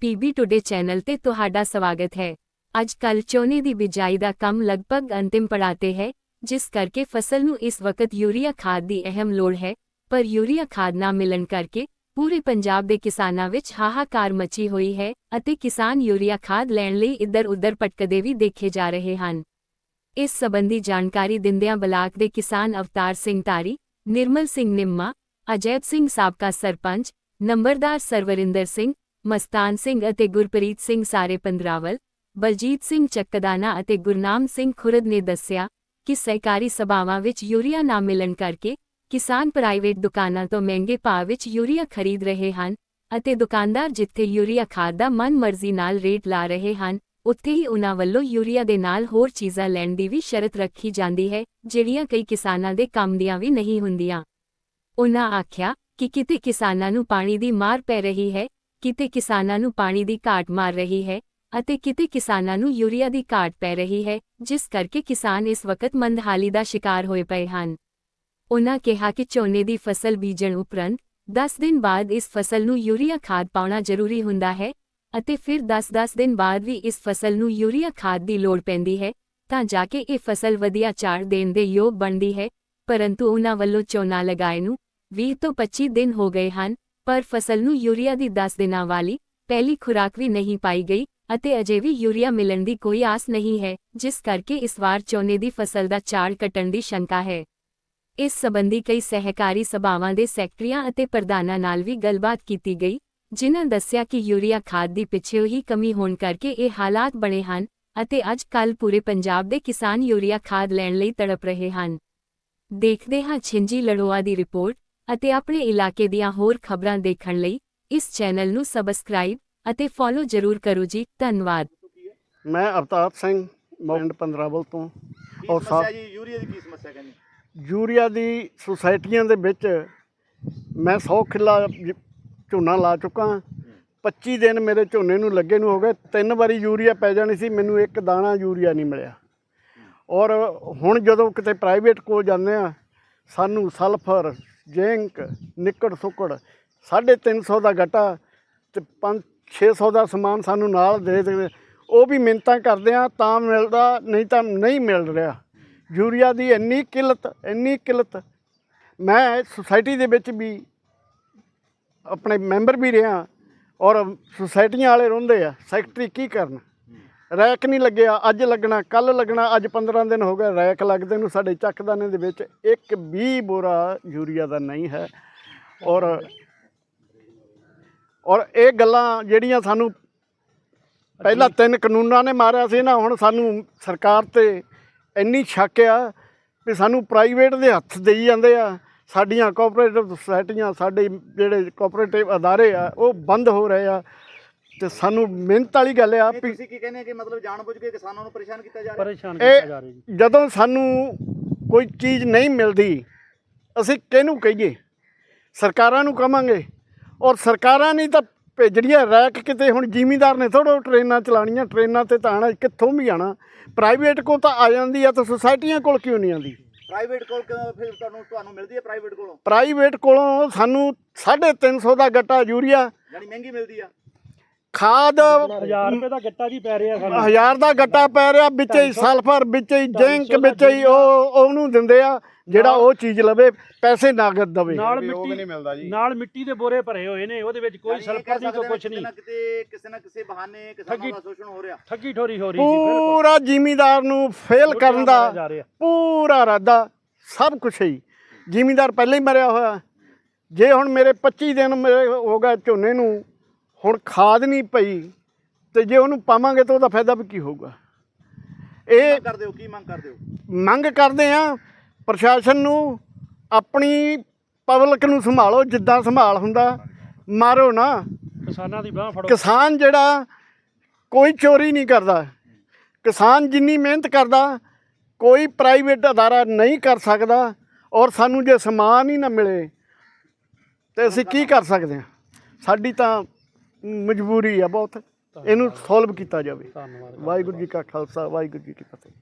PB today channel ਤੇ ਤੁਹਾਡਾ ਸਵਾਗਤ ਹੈ। ਅੱਜ ਕੱਲ ਝੋਨੇ ਦੀ ਬਿਜਾਈ ਦਾ ਕੰਮ ਲਗਭਗ ਅੰਤਿਮ ਪੜਾਅ ਤੇ ਹੈ, ਜਿਸ ਕਰਕੇ ਫਸਲ ਨੂੰ ਇਸ ਵਕਤ ਯੂਰੀਆ ਖਾਦ ਦੀ ਅਹਿਮ ਲੋੜ ਹੈ, ਪਰ ਯੂਰੀਆ ਖਾਦ ਨਾ ਮਿਲਣ ਕਰਕੇ ਪੂਰੇ ਪੰਜਾਬ ਦੇ ਕਿਸਾਨਾਂ ਵਿੱਚ ਹਾਹਾਕਾਰ ਮਚੀ ਹੋਈ ਹੈ ਅਤੇ ਕਿਸਾਨ ਯੂਰੀਆ ਖਾਦ ਲੈਣ ਲਈ ਇੱਧਰ-ਉੱਧਰ ਭਟਕਦੇ ਵੀ ਦੇਖੇ ਜਾ ਰਹੇ ਹਨ। ਇਸ ਸਬੰਧੀ ਜਾਣਕਾਰੀ ਦਿੰਦਿਆਂ ਬਲਾਕ ਦੇ ਕਿਸਾਨ ਅਵਤਾਰ ਸਿੰਘ ਤਾਰੀ ਨਿਰਮਲ ਸਿੰਘ ਨਿੰਮਾ, ਅਜੈਬ ਸਿੰਘ ਸਾਬਕਾ ਸਰਪੰਚ, ਨੰਬਰਦਾਰ ਸਰਵਰਿੰਦਰ ਸਿੰਘ ਮਸਤਾਨ ਸਿੰਘ ਅਤੇ ਗੁਰਪ੍ਰੀਤ ਸਿੰਘ ਸਾਰੇ ਪੰਦਰਾਵਲ, ਬਲਜੀਤ ਸਿੰਘ ਚੱਕਦਾਨਾ ਅਤੇ ਗੁਰਨਾਮ ਸਿੰਘ ਖੁਰਦ ਨੇ ਦੱਸਿਆ ਕਿ ਸਹਿਕਾਰੀ ਸਭਾਵਾਂ ਵਿੱਚ ਯੂਰੀਆ ਨਾ ਮਿਲਣ ਕਰਕੇ ਕਿਸਾਨ ਪ੍ਰਾਈਵੇਟ ਦੁਕਾਨਾਂ ਤੋਂ ਮਹਿੰਗੇ ਭਾਅ ਵਿੱਚ ਯੂਰੀਆ ਖਰੀਦ ਰਹੇ ਹਨ ਅਤੇ ਦੁਕਾਨਦਾਰ ਜਿੱਥੇ ਯੂਰੀਆ ਖਾਦ ਦਾ ਮਨਮਰਜ਼ੀ ਨਾਲ ਰੇਟ ਲਾ ਰਹੇ ਹਨ, ਉੱਥੇ ਹੀ ਉਹਨਾਂ ਵੱਲੋਂ ਯੂਰੀਆ ਦੇ ਨਾਲ ਹੋਰ ਚੀਜ਼ਾਂ ਲੈਣ ਦੀ ਵੀ ਸ਼ਰਤ ਰੱਖੀ ਜਾਂਦੀ ਹੈ, ਜਿਹੜੀਆਂ ਕਈ ਕਿਸਾਨਾਂ ਦੇ ਕੰਮ ਦੀਆਂ ਵੀ ਨਹੀਂ ਹੁੰਦੀਆਂ। ਉਨ੍ਹਾਂ ਆਖਿਆ ਕਿ ਕਿਤੇ ਕਿਸਾਨਾਂ ਨੂੰ ਪਾਣੀ ਦੀ ਮਾਰ ਪੈ ਰਹੀ ਹੈ ਕਿਤੇ ਕਿਸਾਨਾਂ ਨੂੰ ਪਾਣੀ ਦੀ ਘਾਟ ਮਾਰ ਰਹੀ ਹੈ ਅਤੇ ਕਿਤੇ ਕਿਸਾਨਾਂ ਨੂੰ ਯੂਰੀਆ ਦੀ ਘਾਟ ਪੈ ਰਹੀ ਹੈ, ਜਿਸ ਕਰਕੇ ਕਿਸਾਨ ਇਸ ਵਕਤ ਮੰਦਹਾਲੀ ਦਾ ਸ਼ਿਕਾਰ ਹੋਏ ਪਏ ਹਨ। ਉਹਨਾਂ ਕਿਹਾ ਕਿ ਝੋਨੇ ਦੀ ਫਸਲ ਬੀਜਣ ਉਪਰੰਤ 10 ਦਿਨ ਬਾਅਦ ਇਸ ਫਸਲ ਨੂੰ ਯੂਰੀਆ ਖਾਦ ਪਾਉਣਾ ਜ਼ਰੂਰੀ ਹੁੰਦਾ ਹੈ ਅਤੇ ਫਿਰ 10-10 ਦਿਨ ਬਾਅਦ ਵੀ ਇਸ ਫਸਲ ਨੂੰ ਯੂਰੀਆ ਖਾਦ ਦੀ ਲੋੜ ਪੈਂਦੀ ਹੈ, ਤਾਂ ਜਾ ਕੇ ਇਹ ਫਸਲ ਵਧੀਆ ਝਾੜ ਦੇਣ ਦੇ ਯੋਗ ਬਣਦੀ ਹੈ, ਪਰੰਤੂ ਉਹਨਾਂ ਵੱਲੋਂ ਝੋਨਾ ਲਗਾਏ ਨੂੰ 20 ਤੋਂ 25 ਦਿਨ ਹੋ ਗਏ ਹਨ ਪਰ ਫਸਲ ਨੂੰ ਯੂਰੀਆ ਦੀ 10 ਦਿਨਾਂ ਵਾਲੀ, ਪਹਿਲੀ ਖੁਰਾਕ ਵੀ ਨਹੀਂ ਪਾਈ ਗਈ, ਅਤੇ ਅਜੇ ਵੀ ਯੂਰੀਆ ਮਿਲਣ ਦੀ ਕੋਈ ਆਸ ਨਹੀਂ ਹੈ, ਜਿਸ ਕਰਕੇ ਇਸ ਵਾਰ ਝੋਨੇ ਦੀ ਫਸਲ ਦਾ ਝਾੜ ਕੱਟਣ ਦੀ ਸ਼ੰਕਾ ਹੈ। ਇਸ ਸਬੰਧੀ ਕਈ ਸਹਿਕਾਰੀ ਸਭਾਵਾਂ ਦੇ ਸੈਕਟਰੀਆਂ ਅਤੇ ਪ੍ਰਧਾਨਾਂ ਨਾਲ ਵੀ ਗੱਲਬਾਤ ਕੀਤੀ ਗਈ, ਜਿਨ੍ਹਾਂ ਦੱਸਿਆ ਕਿ ਯੂਰੀਆ ਖਾਦ ਦੀ ਪਿੱਛੇ ਹੀ ਕਮੀ ਹੋਣ ਕਰਕੇ ਇਹ ਹਾਲਾਤ ਬਣੇ ਹਨ, ਅਤੇ ਅੱਜ ਕੱਲ ਪੂਰੇ ਪੰਜਾਬ ਦੇ ਕਿਸਾਨ ਯੂਰੀਆ ਖਾਦ ਲੈਣ ਲਈ ਤੜਪ ਰਹੇ ਹਨ। ਦੇਖਦੇ ਹਾਂ ਛਿੰਜੀ ਲੜੋਆ ਦੀ ਰਿਪੋਰਟ। ਅਤੇ ਆਪਣੇ ਇਲਾਕੇ ਦੀਆਂ ਹੋਰ ਖਬਰਾਂ ਦੇਖਣ ਲਈ ਇਸ ਚੈਨਲ ਨੂੰ ਸਬਸਕ੍ਰਾਈਬ ਅਤੇ ਫੋਲੋ ਜ਼ਰੂਰ ਕਰੋ ਜੀ ਧੰਨਵਾਦ। ਮੈਂ ਅਵਤਾਰ ਸਿੰਘ ਪਿੰਡ ਪੰਦਰਾਵਲ ਤੋਂ ਔਰ ਸਮੱਸਿਆ ਸਾ- ਜੀ? ਯੂਰੀਆ ਦੀ ਕੀ ਸਮੱਸਿਆ ਕਹਿੰਦੇ? ਯੂਰੀਆ ਦੀ ਸੁਸਾਇਟੀਆਂ ਦੇ ਵਿੱਚ ਮੈਂ 100 ਕਿੱਲਾ ਝੋਨਾ ਲਾ ਚੁੱਕਾ ਹਾਂ। 25 ਦਿਨ ਮੇਰੇ ਝੋਨੇ ਨੂੰ ਲੱਗੇ ਨੂੰ ਹੋ ਗਏ। ਤਿੰਨ ਵਾਰੀ ਯੂਰੀਆ ਪੈ ਜਾਣੀ ਸੀ ਮੈਨੂੰ ਇੱਕ ਦਾਣਾ ਯੂਰੀਆ ਨਹੀਂ ਮਿਲਿਆ। ਔਰ ਹੁਣ ਜਦੋਂ ਕਿਤੇ ਪ੍ਰਾਈਵੇਟ ਕੋਲ ਜਾਂਦੇ ਆ ਸਾਨੂੰ ਸਲਫਰ ਜ਼ਿੰਕ, ਨਿੱਕੜ ਸੁੱਕੜ 350 ਦਾ ਗੱਟਾ ਤੇ 5 600 ਦਾ ਸਮਾਨ ਸਾਨੂੰ ਨਾਲ ਦੇ ਦੇ ਉਹ ਵੀ ਮਿੰਤਾਂ ਕਰਦੇ ਆ, ਤਾਂ ਮਿਲਦਾ, ਨਹੀਂ ਤਾਂ ਨਹੀਂ ਮਿਲ ਰਿਹਾ। ਯੂਰੀਆ ਦੀ ਇੰਨੀ ਕਿੱਲਤ ਇੰਨੀ ਕਿੱਲਤ। ਮੈਂ ਸੁਸਾਇਟੀ ਦੇ ਵਿੱਚ ਵੀ ਆਪਣੇ ਮੈਂਬਰ ਵੀ ਰਿਹਾ ਔਰ ਸੁਸਾਇਟੀਆਂ ਵਾਲੇ ਰੋਂਦੇ ਆ, ਸੈਕਟਰੀ ਕੀ ਕਰਨ? ਰੈਕ ਨਹੀਂ ਲੱਗਿਆ, ਅੱਜ ਲੱਗਣਾ ਕੱਲ ਲੱਗਣਾ, ਅੱਜ 15 ਦਿਨ ਹੋ ਗਏ, ਰੈਕ ਲੱਗਦੇ ਨੂੰ ਸਾਡੇ ਚੱਕਦਾਨੇ ਦੇ ਵਿੱਚ ਇੱਕ ਵੀ ਬੋਰਾ ਯੂਰੀਆ ਦਾ ਨਹੀਂ ਹੈ। ਔਰ ਔਰ ਇਹ ਗੱਲਾਂ ਜਿਹੜੀਆਂ ਸਾਨੂੰ ਪਹਿਲਾਂ ਤਿੰਨ ਕਾਨੂੰਨਾਂ ਨੇ ਮਾਰਿਆ ਸੀ ਨਾ, ਹੁਣ ਸਾਨੂੰ ਸਰਕਾਰ ਤੇ ਇੰਨੀ ਸ਼ੱਕ ਆ ਵੀ ਸਾਨੂੰ ਪ੍ਰਾਈਵੇਟ ਦੇ ਹੱਥ ਦੇਈ ਜਾਂਦੇ ਆ। ਸਾਡੀਆਂ ਕੋਆਪਰੇਟਿਵ ਸੁਸਾਇਟੀਆਂ ਸਾਡੇ ਜਿਹੜੇ ਕੋਆਪਰੇਟਿਵ ਅਦਾਰੇ ਆ, ਉਹ ਬੰਦ ਹੋ ਰਹੇ ਆ। ਤੇ ਸਾਨੂੰ ਮਿਹਨਤ ਵਾਲੀ ਗੱਲ ਆ ਵੀ ਤੁਸੀਂ ਕੀ ਕਹਿੰਦੇ ਕਿ ਮਤਲਬ ਜਾਣਬੁੱਝ ਕੇ ਕਿਸਾਨਾਂ ਨੂੰ ਪਰੇਸ਼ਾਨ ਕੀਤਾ ਜਾ ਰਿਹਾ? ਪਰੇਸ਼ਾਨ ਕੀਤਾ ਜਾ ਰਿਹਾ ਜੀ। ਇਹ ਜਦੋਂ ਸਾਨੂੰ ਕੋਈ ਚੀਜ਼ ਨਹੀਂ ਮਿਲਦੀ ਅਸੀਂ ਕਿਹਨੂੰ ਕਹੀਏ? ਸਰਕਾਰਾਂ ਨੂੰ ਕਵਾਂਗੇ। ਔਰ ਸਰਕਾਰਾਂ ਨਹੀਂ ਤਾਂ ਭੇਜਣੀਆਂ ਰੈਕ ਕਿਤੇ ਹੁਣ ਜ਼ਿਮੀਂਦਾਰ ਨੇ ਥੋੜੋ ਟ੍ਰੇਨਾਂ ਚਲਾਉਣੀਆਂ ਟ੍ਰੇਨਾਂ ਤੇ ਤਾਂ ਆਣਾ ਕਿੱਥੋਂ ਵੀ ਆਣਾ ਪ੍ਰਾਈਵੇਟ ਕੋਲ ਤਾਂ ਆ ਜਾਂਦੀ ਆ ਤਾਂ ਸੁਸਾਇਟੀਆਂ ਕੋਲ ਕਿਉਂ ਨਹੀਂ ਆਉਂਦੀ? ਪ੍ਰਾਈਵੇਟ ਕੋਲ ਫਿਰ ਤੁਹਾਨੂੰ ਤੁਹਾਨੂੰ ਮਿਲਦੀ ਹੈ ਪ੍ਰਾਈਵੇਟ ਕੋਲੋਂ? ਪ੍ਰਾਈਵੇਟ ਕੋਲੋਂ ਸਾਨੂੰ 350 ਦਾ ਗੱਟਾ ਯੂਰੀਆ ਯਾਨੀ ਮਹਿੰਗੀ ਮਿਲਦੀ ਆ। ਖਾਦ 1000 ਰੁਪਏ ਦਾ ਗੱਟਾ ਜੀ ਪੈ ਰਿਹਾ ਸਾਨੂੰ। ਹਜ਼ਾਰ ਦਾ ਗੱਟਾ ਪੈ ਰਿਹਾ ਵਿੱਚ ਹੀ ਸਲਫਰ ਵਿੱਚ ਹੀ ਜ਼ਿੰਕ ਵਿੱਚ ਹੀ ਉਹ ਉਹਨੂੰ ਦਿੰਦੇ ਆ ਜਿਹੜਾ ਉਹ ਚੀਜ਼ ਲਵੇ ਪੈਸੇ ਨਾਗਦ ਦਵੇ। ਨਾਲ ਮਿੱਟੀ ਨਾਲ ਮਿੱਟੀ ਦੇ ਬੋਰੇ ਭਰੇ ਹੋਏ ਨੇ ਉਹਦੇ ਵਿੱਚ ਕੋਈ ਸਲਫਰ ਨਹੀਂ ਕੋਈ ਕੁਝ ਨਹੀਂ। ਕਿਤੇ ਕਿਸੇ ਨਾ ਕਿਸੇ ਬਹਾਨੇ ਕਿਸਾਨਾਂ ਦਾ ਸ਼ੋਸ਼ਣ ਹੋ ਰਿਹਾ। ਠੱਗੀ ਠੋਰੀ ਹੋ ਰਹੀ ਜੀ ਪੂਰਾ ਜ਼ਿਮੀਂਦਾਰ ਨੂੰ ਫੇਲ ਕਰਨ ਦਾ ਪੂਰਾ ਇਰਾਦਾ ਸਭ ਕੁਝ ਹੀ ਜ਼ਿਮੀਂਦਾਰ ਪਹਿਲਾਂ ਹੀ ਮਰਿਆ ਹੋਇਆ। ਜੇ ਹੁਣ ਮੇਰੇ 25 ਦਿਨ ਮੇਰੇ ਹੋ ਗਏ ਝੋਨੇ ਨੂੰ ਹੁਣ ਖਾਦ ਨਹੀਂ ਪਈ ਤੇ ਜੇ ਉਹਨੂੰ ਪਾਵਾਂਗੇ ਤਾਂ ਉਹਦਾ ਫਾਇਦਾ ਵੀ ਕੀ ਹੋਊਗਾ? ਇਹ ਕਰਦੇ ਹੋ ਕੀ ਮੰਗ ਕਰਦੇ ਹੋ? ਮੰਗ ਕਰਦੇ ਆ ਪ੍ਰਸ਼ਾਸਨ ਨੂੰ ਆਪਣੀ ਪਬਲਿਕ ਨੂੰ ਸੰਭਾਲੋ ਜਿੱਦਾਂ ਸੰਭਾਲ ਹੁੰਦਾ ਮਾਰੋ ਨਾ। ਕਿਸਾਨਾਂ ਦੀ ਬਾਹ ਫੜੋ। ਕਿਸਾਨ ਜਿਹੜਾ ਕੋਈ ਚੋਰੀ ਨਹੀਂ ਕਰਦਾ ਕਿਸਾਨ ਜਿੰਨੀ ਮਿਹਨਤ ਕਰਦਾ ਕੋਈ ਪ੍ਰਾਈਵੇਟ ਅਦਾਰਾ ਨਹੀਂ ਕਰ ਸਕਦਾ ਔਰ ਸਾਨੂੰ ਜੇ ਸਮਾਨ ਹੀ ਨਾ ਮਿਲੇ ਤੇ ਅਸੀਂ ਕੀ ਕਰ ਸਕਦੇ ਹਾਂ? ਸਾਡੀ ਤਾਂ ਮਜਬੂਰੀ ਆ ਬਹੁਤ। ਇਹਨੂੰ ਸੋਲਵ ਕੀਤਾ ਜਾਵੇ। ਧੰਨਵਾਦ। ਵਾਹਿਗੁਰੂ ਜੀ ਕਾ ਖਾਲਸਾ ਵਾਹਿਗੁਰੂ ਜੀ ਕੀ ਫਤਿਹ।